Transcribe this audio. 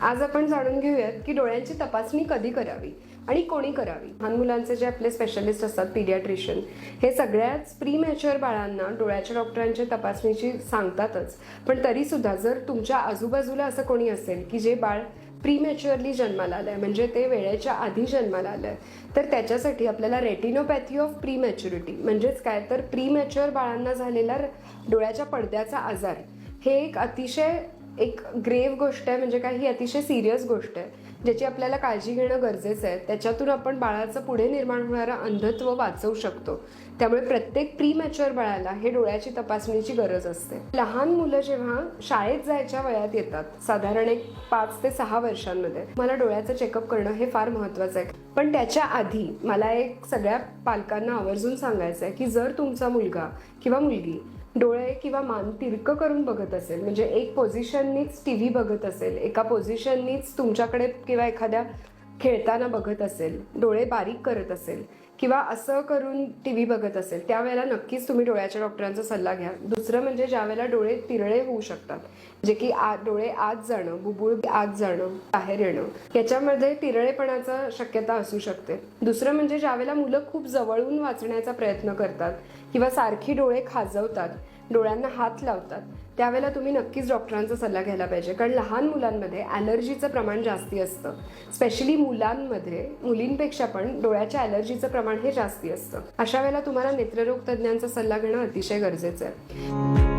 आज आपण जाणून घेऊयात की डोळ्यांची तपासणी कधी करावी आणि कोणी करावी. लहान मुलांचे जे आपले स्पेशलिस्ट असतात पिडियाट्रिशियन हे सगळ्याच प्री मॅच्युअर बाळांना डोळ्याच्या डॉक्टरांच्या तपासणीची सांगतातच. पण तरीसुद्धा जर तुमच्या आजूबाजूला असं कोणी असेल की जे बाळ प्री मॅच्युअरली जन्माला आलंय म्हणजे ते वेळेच्या आधी जन्माला आलंय तर त्याच्यासाठी आपल्याला रेटिनोपॅथी ऑफ प्री मॅच्युरिटी म्हणजेच काय? तर प्री मॅच्युअर बाळांना झालेला डोळ्याच्या पडद्याचा आजार हे एक अतिशय एक ग्रेव गोष्ट आहे म्हणजे काही अतिशय सिरियस गोष्ट आहे ज्याची आपल्याला काळजी घेणं गरजेचं आहे. त्याच्यातून आपण बाळाचं पुढे निर्माण होणारं अंधत्व वाचवू शकतो. त्यामुळे प्रत्येक प्री मॅच्युअर बाळाला हे डोळ्याची तपासणीची गरज असते. लहान मुलं जेव्हा शाळेत जायच्या वयात येतात साधारण एक पाच ते सहा वर्षांमध्ये मला डोळ्याचं चेकअप करणं हे फार महत्त्वाचं आहे. पण त्याच्या आधी मला एक सगळ्या पालकांना आवर्जून सांगायचं आहे की जर तुमचा मुलगा किंवा मुलगी डोळे किंवा मान तिरकं करून बघत असेल म्हणजे एक पोझिशननीच टी व्ही बघत असेल एका पोझिशननीच तुमच्याकडे किंवा एखाद्या खेळताना बघत असेल डोळे बारीक करत असेल किंवा असं करून टी व्ही बघत असेल त्यावेळेला नक्कीच तुम्ही डोळ्याच्या डॉक्टरांचा सल्ला घ्या. दुसरं म्हणजे ज्यावेळेला डोळे तिरळे होऊ शकतात जे की आ डोळे आत जाणं बुबुळ आत जाणं बाहेर येणं याच्यामध्ये तिरळेपणाचा शक्यता असू शकते. दुसरं म्हणजे ज्यावेळेला मुलं खूप जवळून वाचण्याचा प्रयत्न करतात किंवा सारखी डोळे खाजवतात डोळ्यांना हात लावतात त्यावेळेला तुम्ही नक्कीच डॉक्टरांचा सल्ला घ्यायला पाहिजे. कारण लहान मुलांमध्ये ॲलर्जीचं प्रमाण जास्ती असतं. स्पेशली मुलांमध्ये मुलींपेक्षा पण डोळ्याच्या ॲलर्जीचं प्रमाण हे जास्ती असतं. अशा वेळेला तुम्हाला नेत्ररोग तज्ज्ञांचा सल्ला घेणं अतिशय गरजेचं आहे.